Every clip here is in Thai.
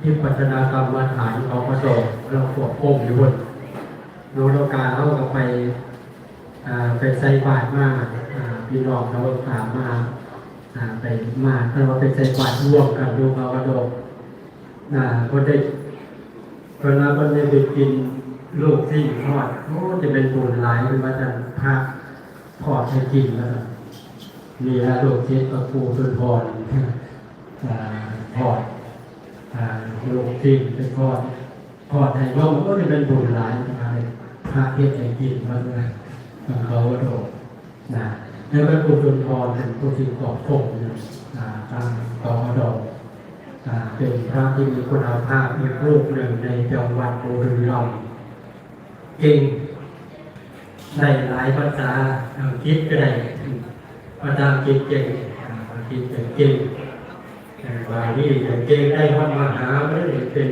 ที่พัฒนากรรมฐานของพระโดเราปวดโป่งอยู่บนโนโลกาเขาก็ไปอ่าไปใส่บาตรมาอ่าพี่น้องเขาถามมาไปมาถ้าเราไปใส่บาตรร่วมกันดูเขากระโดดคนได้คนละคนได้ไปกินลูกที่ทอดโอ้จะเป็นบุญหลายเป็นว่าจะพระทอดให้กินแล้วมีฮะลูกทิศพระครูสุนทรอ่าทอด ลูกทิศเป็นทอดทอดให้ร่มก็จะเป็นบุญหลายนะครับพระเทศให้กินมาเลยของเขาก็โดดนะแล้วพระครูสุนทรเป็นผู้ที่กอบพงอ่าตามกองดอกอ่าเป็นพระที่มีคุณภาพมีรูปหนึ่งในจังหวัดบุรีรัมย์เก่งได้หลายภาษาอังกฤษก็ได้ภาษาอังกฤษเก่งอังกฤษเก่ง นี่เก่งได้ว่ามหาไม่ได้เป็น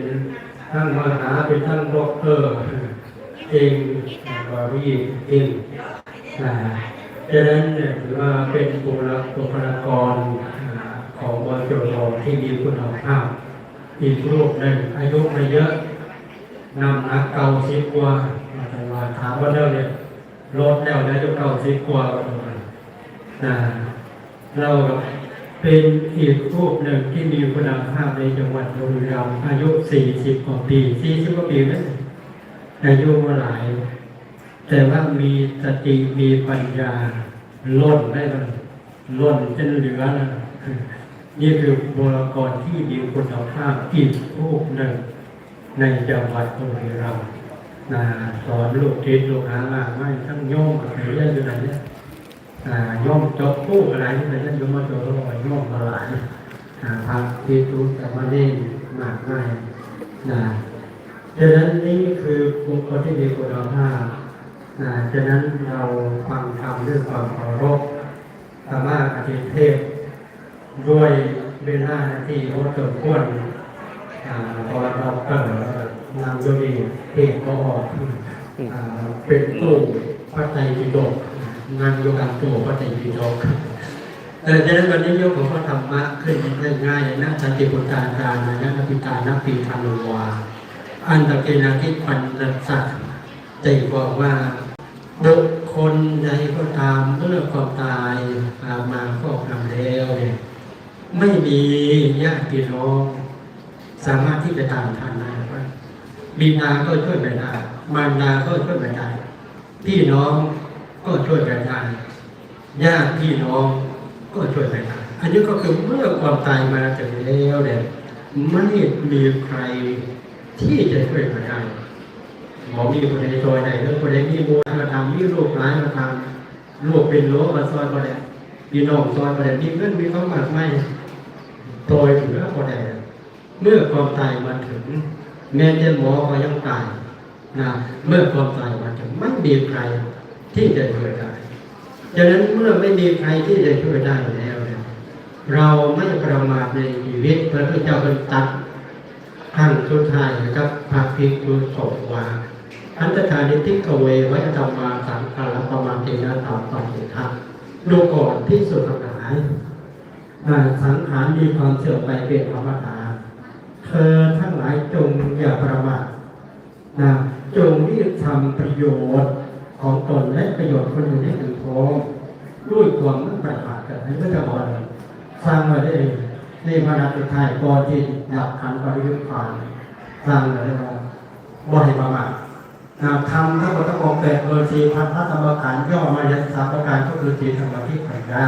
ทั้งมหาเป็นทั้งด็อกเตอร์เก่งว่าพี่เก่งอ่าดังนั้นเนี่ยถือว่าเป็นบุคลากบุลากรของวจรที่มีคุณภาพอีกรูปหนึ่งอายุไม่เยอะนำนักเก่าสิบกว่าอาจารย์ว่าถามว่าเรื่องเนี่ยลดแล้วนะอายุเก่าสิบกว่าก็ปราณนะเรา เป็นอีกรูปหนึ่งที่มีคุณภาพในจังหวัดบุรีรัมย์อายุ 40 กว่าปี40กว่าปีนะอายุมาหลาย แต่ว่ามีสติมีปัญญาล้นได้มันล้นจนเหลือนะนี่คือบุรากรที่มีคุณภาพอีกรูปหนึ่ง ในจังหวัดบุรีรัมย์นะสอนลูกทิศลูกหามากไม่ทั้งโยมกับเรียนอยู่ไหนเนี่ย ย่อมจบผู้อะไรที่เป็นย่อมมาจบแล้วก็ย่อมมาหลายพระที่ทุกแต่มาเล่นมากมายนะดังนั้นนี่คือบุคคลที่มีคุณภาพนะฉะนั้นเราฟังธรรมด้วยความเคารพธรรมะอธิเทศ ด้วยเวลาที่โอตรควรอ่าพอเราเกิดนามโยนีเทศก็ออกอ่าเป็นตู้พระไตรปิฎก งานโยกันตัวก็จะยีโยกเออดังนั้นวันนี้โยกของพระธรรมะขึ้นง่ายๆนะสันติปุตตาจารย์นะนปิตานักปีธรรมวา อันตะเกนาทิปันสัตใจบอกว่าบุคคลใดก็ตามเมื่อความตายมาก็ทำแล้วเนี่ยไม่มีญาติพี่น้องสามารถที่จะตามทันได้ว่าบิดาก็ช่วยไม่ได้มารดาก็ช่วยไม่ได้พี่น้อง ก็ช่วยกันได้ญาติพี่น้องก็ช่วยกันได้อันนี้ก็คือเมื่อความตายมาถึงแล้วเนี่ยไม่มีใครที่จะช่วยกันได้หมอมีคนใดซอยใดหรือคนใดมีบัวมาทำมีลูกร้ายมาทำลูกเป็นโลมาซอยก็ได้พี่น้องซอยก็ได้มีเงินมีความหมากไม่โดยเหลือก็ได้เมื่อความตายมาถึง แม้แต่หมอก็ยังตายนะเมื่อความตายมาถึงไม่มีใคร ที่จะช่วยได้ดังนั้นเมื่อไม่มีใครที่จะช่วยได้แล้วเนี่ยเราไม่ประมาทในชีวิตพระพุทธเจ้าเป็นตัดขั้งสุดท้ายนะครับพระภิกษุสงฆ์ว่าอันตถานิทิกเวไว้ธรรมาสังขารประมาณเทนะตามปฏิทัศดูก่อนที่สุดทั้งหลายสังขารมีความเสื่อมไปเป็นธรรมดาเธอทั้งหลายจงอย่าประมาทนะจงรีบทำประโยชน์ ของตนและประโยชน์คนอื่นให้ถึงพร้อมด้วยความไม่งประมาทกันให้ไม่จะบอกอะไรสร้างมาได้ในพระนัตไทยก่อนที่หลักขันปริยุทธ์ผ่านสร้างมาได้ว่าบ่ให้ประมาทนะทำทั้งหมดทั้งหมดแปดเบอร์สีพันพระธรรมขันย่อมาอย่างสามประการก็คือสีธรรมที่ปัญญา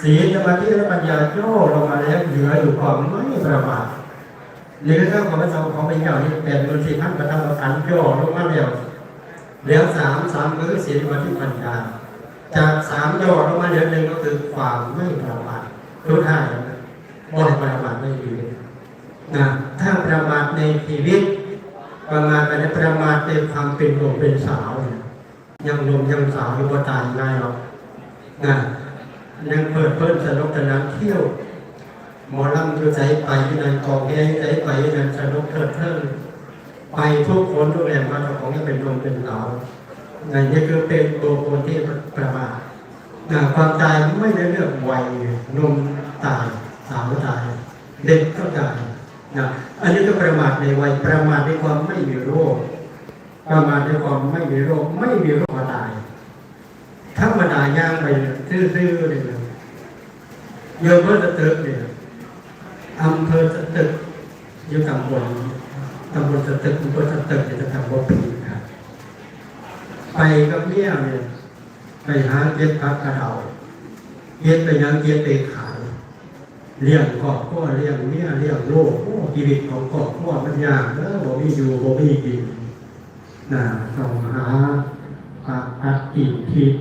สีธรรมที่และปัญญาย่อลงมาแล้วเหลืออยู่ความไม่ประมาทหรือเรื่องของพระสงฆ์ของเป็นเก่าที่เป็นบนสี่ท่านประทับขันย่อลงมาแล้ว แล้วสามสามก็คือศีลวัติปัญญาจากสามย่อลงมาเหลือหนึ่งก็คือความไม่ประมาททุกท่านบ่ให้ประมาทไม่ดีนะถ้าประมาทในชีวิต ประมาทไปในประมาทในความเป็นหนุ่มเป็นสาวเนี่ยยังหนุ่มยังสาวอยู่บ่ตายง่ายหรอกนะยังเปิดเพิ่นสนุกสนานเที่ยวหมอลำคือใจไปที่นั่นกองแก้ใจไปที่นั่นสนุกเพลิดเพลิน ไปทุกคนทุกแรงมาเจ้าของจะเป็นลมเป็นเหลานั่นนี่คือเป็นตัวคนที่ประมาทความตายไม่ได้เลือกวัยหนุ่มตายสาวตายเด็กก็ตายนะอันนี้ก็ประมาทในวัยประมาทในความไม่มีโรค ประมาทในความไม่มีโรค ไม่มีโรคมาตายธรรมดาย่างไปซื่อๆเลยนะโยมเพื่อสตึกเนี่ยอำเภอสตึกอยู่ตำบล ตำบลสตึกอำเภอสตึกเนี่ยจะทำบ่ปีครับไปกับเมียเนี่ยไปหาเก็บพักกระเดาเก็บไปยังเก็บไปขายเลี้ยงครอบครัวเลี้ยงเมียเลี้ยงโลกโอ้ชีวิตของครอบครัวมันยากเด้อบ่มีอยู่บ่มีกินน่ะต้องหาปากอัดกินทิพ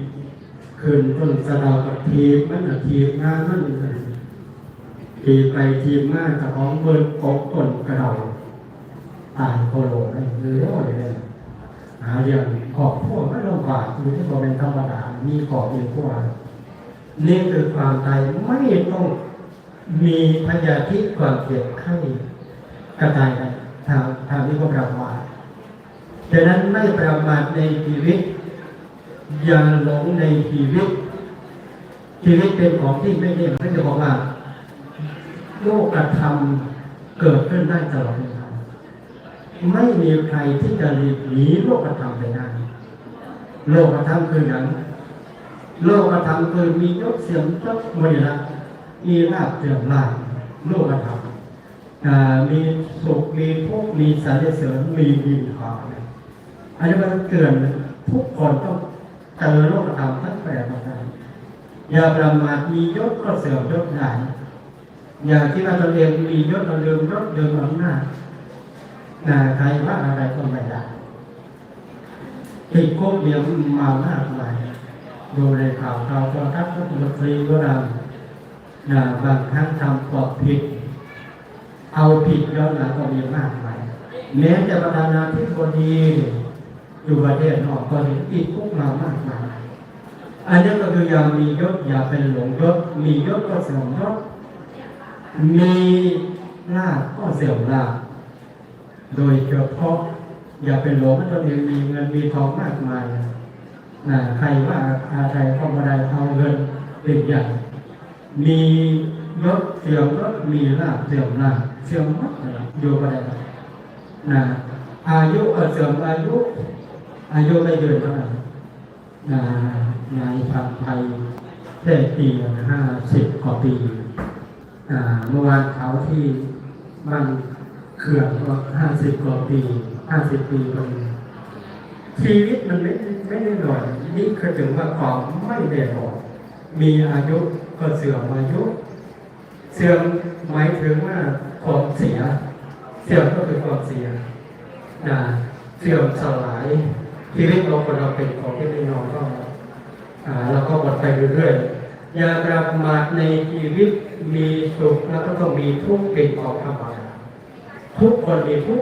ขึ้นต้นสะดาวกับทีบมันน่ะทีบงานมันทีไปทีบมากับของเบิดกบต้นกระเดา ตายโคโลได้เยอะเลยหาเรื่องขอบพวกไม่ลำบากอยู่ที่บริเวณธรรมดามีขอบมีพวกนี่คือความตายไม่ต้องมีพยาธิความเจ็บไข้กระจายกันทางทางนี้ก็ประมาดังนั้นไม่ประมาทในชีวิต อย่าหลงในชีวิต ชีวิตเป็นของที่ไม่ได้เขาจะบอกว่าโลกกระทำเกิดขึ้นได้ตลอดเวลา ไม่มีใครที่จะหลีกหนีโลกธรรมไปได้ โลกธรรมคืออย่างโลกธรรมคือมียศเสียงยศมรดกมีลาภเสื่อมลาภโลกธรรมมีสุขมีทุกข์มีสรรเสริญมีดินขาอันนี้มันเกินทุกคนต้องเจอโลกธรรมทั้งแปดประการอย่าประมาทมียศก็เสื่อมยศได้อย่าคิดว่าตนเองมียศเราเดิมยศเดิมอำนาจ นาใครว่าอะไรก็ไม่ได้ติดคุกเดียวมามากมายดูในข่าวข่าวโทรทัศน์รัฐมนตรีก็ดังนะบางครั้งทำกอบผิด เอาผิดย้อนหลังก็มีมากมายแม้จะประธานาธิบดีอยู่ประเทศนอกก็เห็นติดคุกมามากมายอันนี้ก็คืออย่ามียศอย่าเป็นหลงยศมียศก็เสื่อมยศมีลาภก็เสื่อมลาภ โดยเฉพาะอย่าเป็นหลงว่าตัวเองมีเงินมีทองมากมายนะใครว่าอะไรก็ไม่ได้เอาเงินเป็นอย่างมียศเสื่อมยศมีลาภเสื่อมลาภเสื่อมหมเลยอยู่ก็ได้นะอายุเสื่อมอายุ อายุไม่เกินเท่าไหร่นะนายพันไทยได้ปีห้าสิบกว่าปี อ่าเมื่อวานเขาที่บ้าน เกือบห้าสิบกว่าปีห้าสิบปีมันชีวิตมันไม่ไม่แน่นอนนี่คือถึงว่าความไม่แน่นอนมีอายุก็เสื่อมอายุ เสื่อมหมายถึงว่าความเสีย เสื่อมก็คือความเสียนะเสื่อมสลายชีวิตเราคนเราเป็นของที่ไม่นอนก็เราก็หมดไปเรื่อยๆอย่าประมาทในชีวิตมีสุขแล้วก็ต้องมีทุกข์เป็นของธรรมดา ทุกคนมีทุก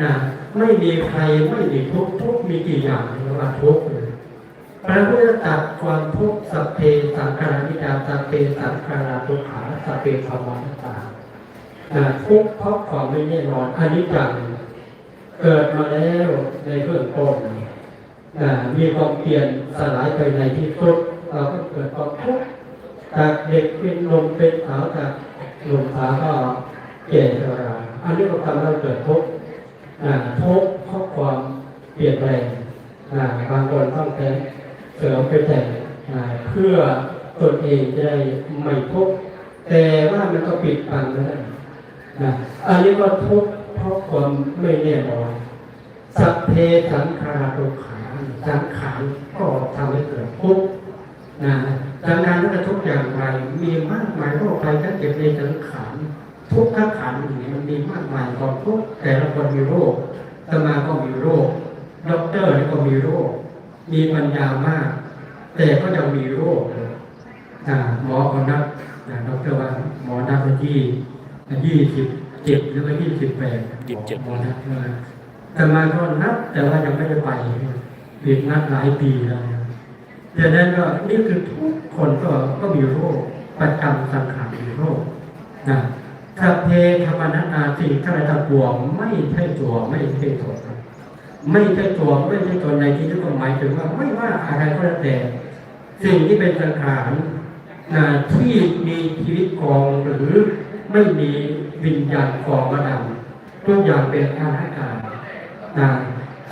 นะไม่มีใครไม่มีทุกทุกมีกี่อย่างเรียกว่าทุกเลยพระพุทธตัดความทุกสัพเพสังขารนิจาสัพเพสังขาราทุกขาสัพเพธรรมะตานะทุกเพราะความไม่แน่นอนอนิจจังเกิดมาแล้วในเบื้องต้นนะมีความเปลี่ยนสลายไปในที่สุดเราก็เกิดความทุกข์จากเด็กเป็นลมเป็นสาวจากหนุ่มสาวก็แก่ชรา อันนี้ก็ทำให้เรเกิดทุกข์อ่าทุกข์เพราะความเปลี่ยนแปลงบางคนต้องแต่เสริมไปแต่งอ่าเพื่อตนเองจะได้ไม่ทุกข์แต่ว่ามันก็ปิดบังไม่ได้นะอันนี้ก็ทุกข์เพราะความไม่แน่นอนสัพเพสังขาราตุขาสังขารก็ทำให้เกิดทุกข์นะดังนั้นถ้าทุกอย่างไรมีมากมายโรคภัยไข้เจ็บในสังขาร ทุกข์ขันธ์นี่มันมีมากมายความทุกข์แต่ละคนมีโรคตมาก็มีโรคด็อกเตอร์นี่ก็มีโรค มีปัญญามาก แต่ก็ยังมีโรคเลยอ่าหมอคนนับอ่าด็อกเตอร์ว่าหมอนับไปที่ยี่สิบเจ็ดหรือว่ายี่สิบแปดหมอนับว่าแต่มาก็นับแต่ว่ายังไม่ได้ไปผิดนัดหลายปีแล้วดังนั้นก็นี่คือทุกคนก็ก็มีโรคประจำสังขารมีโรคนะ สัพเพธรรมนัตนาสิ่งทั้งหลายทั้งปวงไม่ใช่ตัวไม่ใช่ตนไม่ใช่ตัวไม่ใช่ตนในที่นี้ก็หมายถึงว่าไม่ว่าอะไรก็แล้วแต่ สิ่งที่เป็นสังขารนะที่มีชีวิตกองหรือไม่มีวิญญาณฟองมาดำทุกอย่างเป็นอนัตตานะ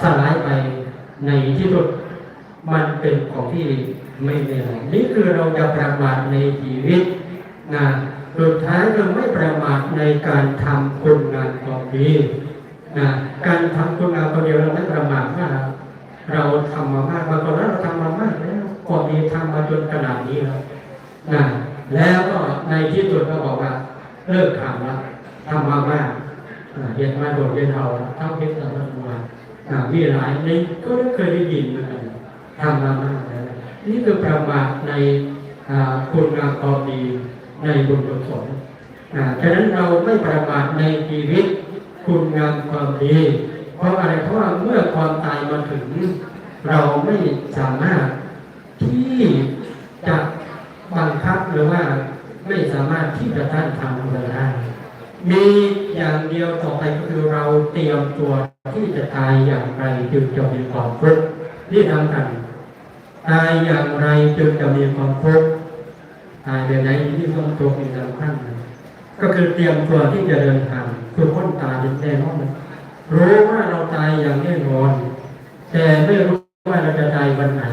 สลายไปในที่สุดมันเป็นของที่ไม่มีอะไรนี่คือเราจะประมาทในชีวิตนะ สุดท้ายเราไม่ประมาทในการทำคุณงานความดีนะการทำคุณงานคนเดียวเราไม่ประมาทว่าเราทำมามากบางคนเราทำมามากแล้วความดีทำมาจนขนาดนี้แล้วนะแล้วก็ในที่สุดก็บอกว่าเลิกทำแล้วทำมามากเรียนมาโดดเรียนเอาเท่าเพชรเราทำมาอ่ามีหลายนี่ก็ได้เคยได้ยินมือนกันทำมามากแล้วนี่คือประมาทในคุณงามความดี ในบุญกุศลฉะนั้นเราไม่ประมาทในชีวิตคุณงามความดี เพราะอะไรเพราะว่าเมื่อความตายมาถึง เราไม่สามารถที่จะบังคับหรือว่าไม่สามารถที่จะต้านทานอะไรได้ มีอย่างเดียวต่อไปก็คือเราเตรียมตัวที่จะตายอย่างไรจึงจะมีความทุกข์ที่ทำกันตายอย่างไรจึงจะมีความทุกข์ ตายแบบไหนที่ต้องตัวเป็นสำคัญก็คือเตรียมตัวที่จะเดินทางคือพ้นตายแน่นอนรู้ว่าเราตายอย่างแน่นอน แต่ไม่รู้ว่าเราจะตายวันไหน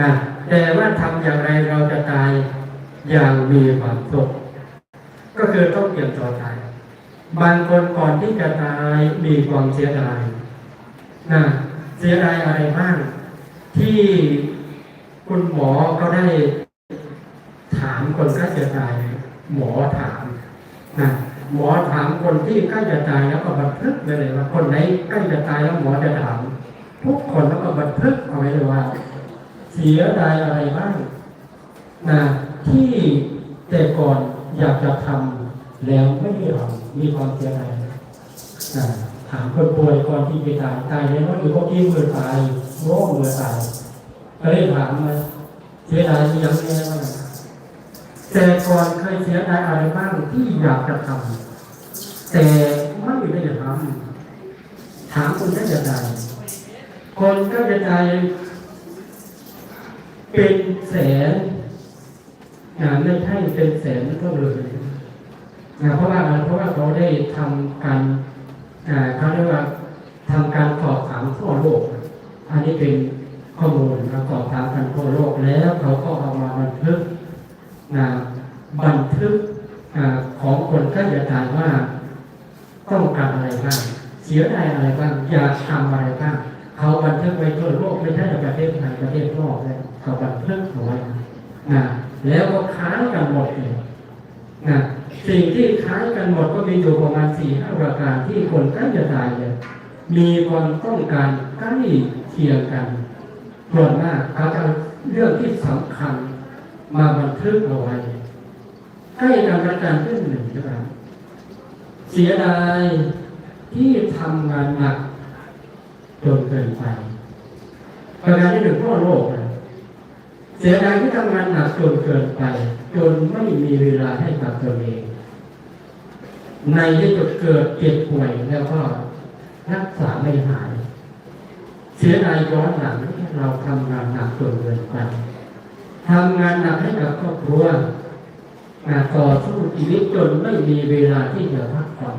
นะแต่ว่าทำอย่างไรเราจะตายอย่างมีความสุขก็คือต้องเตรียมตัวตาย บางคนก่อนที่จะตายมีความเสียดายนะเสียดายอะไรบ้างที่คุณหมอก็ได้ามคนใกล้จะตาย หมอถามนะหมอถามคนที่ใกล้จะตายแล้วก็บันทึกไว้เลยว่าคนไหนใกล้จะตายแล้วหมอจะถาม ทุกคนแล้วก็บันทึกเอาไว้เลยว่า เสียดายอะไรบ้างนะที่แต่ก่อนอยากจะทำแล้วไม่ได้ทำมีความเสียดายนะถามคนป่วยก่อนที่จะตายตายแล้วอยู่ก็ที่มือตายโรคมือตายก็เลยถามมาเสียดายยังไงบ้าง แต่ก่อนเคยเสียดายอะไรบ้างที่อยากจะทำแต่ไม่ได้ทำถามคนได้จะตายคนก็จะตายเป็นแสนนะไม่ใช่เป็นแสนก็เลยนะเพราะว่าเพราะว่าเขาได้ทำการเขาเรียกว่าทำการสอบถามทั่วโลก อันนี้เป็นข้อมูลประกอบถามกันทั่วโลกแล้วเขาก็เอามาบันทึก บันทึกอของคนใกล้จะตายว่าต้องการอะไรบ้างเสียดายอะไรบ้างอยากทำอะไรบ้างเขาบันทึกไว้ทั่วโลกไม่ใช่ในประเทศไทยประเทศนอกเลยเขาบันทึกเอาไว้นะแล้วก็ค้ายกันหมดเลยนะสิ่งที่ค้ายกันหมดก็มีอยู่ประมาณสี่ห้าประการที่คนใกล้จะตายเนี่ยมีความต้องการใกล้เคียงกันส่วนมากเขาจะเอาเรื่องที่สำคัญ มาบันทึกเอาไว้ใกล้กันประการที่หนึ่งใช่ไหมเสียดายที่ทำงานหนักจนเกินไปประการที่หนึ่งทั่วโลกนะเสียดายที่ทำงานหนักจนเกินไป จนไม่มีเวลาให้กับตัวเอง ในที่สุดเกิดเจ็บป่วยแล้วก็รักษาไม่หาย เสียดายย้อนหลังที่เราทำงานหนักจนเกินไป ทำงานหนักให้กับครอบครัวนต่อสู้ชีวิตจนไม่มีเวลาที่จะพักผ่อน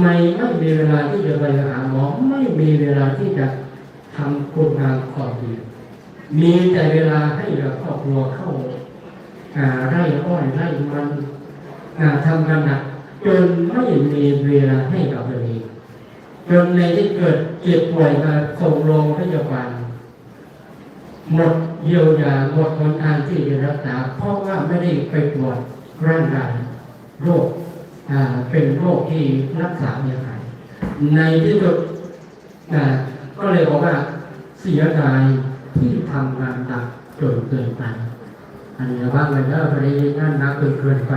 ไม่ไม่มีเวลาที่จะไปหาหมอไม่มีเวลาที่จะทำคุณงามความดีมีแต่เวลาให้กับครอบครัวเข้าอ่าไร่อ้อยไร่มันอ่าทำงานหนักจนไม่มีเวลาให้กับตัวเองจนในที่เกิดเจ็บป่วยมาส่งโรงพยาบาล หมดเยียวยาหมดหนทางที่จะรักษา เพราะว่าไม่ได้ไปตรวจร่างกายโรคเป็นโรคที่รักษาไม่หายในที่สุดก็เลยบอกว่าเสียดายที่ทำงานหนักจนเกินไป อันนี้ว่าเงินเออไปงานหนักเกินเกินไป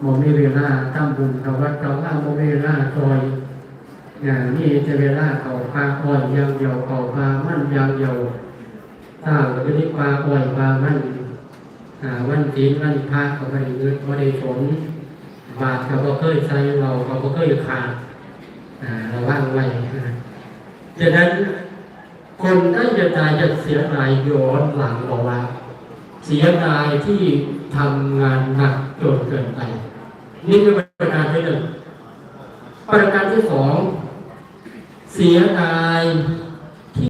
โมมีเวลาทำบุญกับวัดเก่าว่าโมมีเวลาซอยอย่างนี้จะเวลาเขาพาอ้อยยางเดียวเขาพามั่นยางเดียว ถ้าเราไปที่ปลาอ้อยปลามั่นอ่าวันจีนวันพระเขาไม่ได้เงินไม่ได้สนบาทเขาก็เคยใช้เราเขาก็เคยขาดอ่าระว่างไว้นะฉะนั้นคนที่จะตายจะเสียดายย้อนหลังบอกว่า เสียดายที่ทำงานหนักจนเกินไป นี่คือประประการที่สองเสียกาย